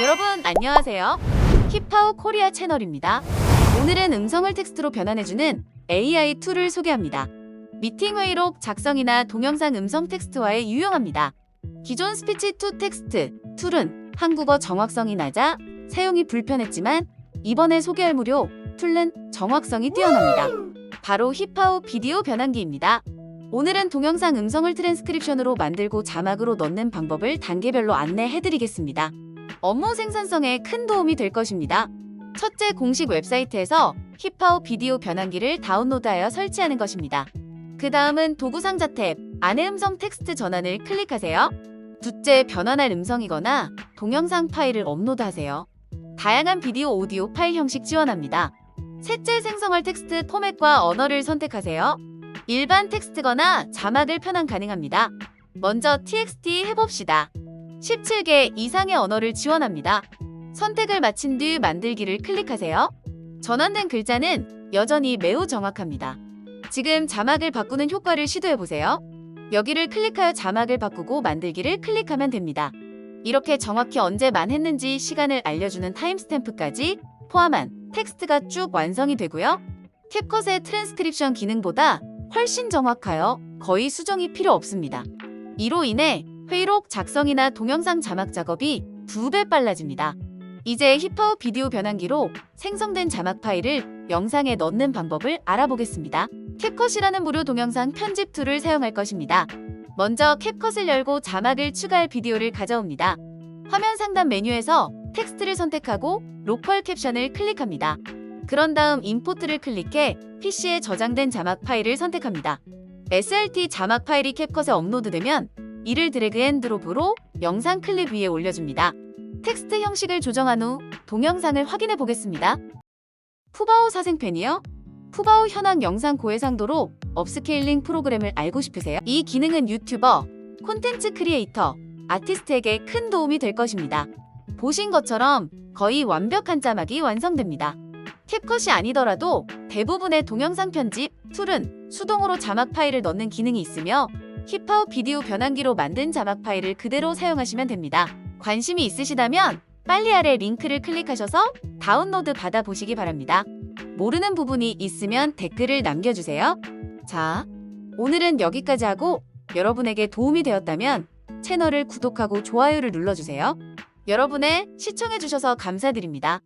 여러분 안녕하세요. 힙하우 코리아 채널입니다. 오늘은 음성을 텍스트로 변환해주는 AI 툴을 소개합니다. 미팅 회의록 작성이나 동영상 음성 텍스트화에 유용합니다. 기존 스피치 투 텍스트 툴은 한국어 정확성이 낮아 사용이 불편했지만 이번에 소개할 무료 툴은 정확성이 뛰어납니다. 바로 힙하우 비디오 변환기입니다. 오늘은 동영상 음성을 트랜스크립션으로 만들고 자막으로 넣는 방법을 단계별로 안내해드리겠습니다. 업무 생산성에 큰 도움이 될 것입니다. 첫째 공식 웹사이트에서 힙하우 비디오 변환기를 다운로드하여 설치하는 것입니다. 그 다음은 도구 상자 탭 안에 음성 텍스트 전환을 클릭하세요. 둘째 변환할 음성이거나 동영상 파일을 업로드하세요. 다양한 비디오 오디오 파일 형식 지원합니다. 셋째 생성할 텍스트 포맷과 언어를 선택하세요. 일반 텍스트거나 자막을 편환 가능합니다. 먼저 TXT 해봅시다. 17개 이상의 언어를 지원합니다. 선택을 마친 뒤 만들기를 클릭하세요. 전환된 글자는 여전히 매우 정확합니다. 지금 자막을 바꾸는 효과를 시도해보세요. 여기를 클릭하여 자막을 바꾸고 만들기를 클릭하면 됩니다. 이렇게 정확히 언제만 했는지 시간을 알려주는 타임스탬프까지 포함한 텍스트가 쭉 완성이 되고요. 캡컷의 트랜스크립션 기능보다 훨씬 정확하여 거의 수정이 필요 없습니다. 이로 인해 회의록 작성이나 동영상 자막 작업이 두 배 빨라집니다. 이제 힙하우 비디오 변환기로 생성된 자막 파일을 영상에 넣는 방법을 알아보겠습니다. 캡컷이라는 무료 동영상 편집 툴을 사용할 것입니다. 먼저 캡컷을 열고 자막을 추가할 비디오를 가져옵니다. 화면 상단 메뉴에서 텍스트를 선택하고 로컬 캡션을 클릭합니다. 그런 다음 임포트를 클릭해 PC에 저장된 자막 파일을 선택합니다. SRT 자막 파일이 캡컷에 업로드되면 이를 드래그 앤 드롭으로 영상 클립 위에 올려줍니다. 텍스트 형식을 조정한 후 동영상을 확인해 보겠습니다. 푸바오 사생팬이요? 푸바오 현황 영상 고해상도로 업스케일링 프로그램을 알고 싶으세요? 이 기능은 유튜버, 콘텐츠 크리에이터, 아티스트에게 큰 도움이 될 것입니다. 보신 것처럼 거의 완벽한 자막이 완성됩니다. 캡컷이 아니더라도 대부분의 동영상 편집 툴은 수동으로 자막 파일을 넣는 기능이 있으며 힙하우 비디오 변환기로 만든 자막 파일을 그대로 사용하시면 됩니다. 관심이 있으시다면 빨리 아래 링크를 클릭하셔서 다운로드 받아보시기 바랍니다. 모르는 부분이 있으면 댓글을 남겨주세요. 자, 오늘은 여기까지 하고 여러분에게 도움이 되었다면 채널을 구독하고 좋아요를 눌러주세요. 여러분의 시청해주셔서 감사드립니다.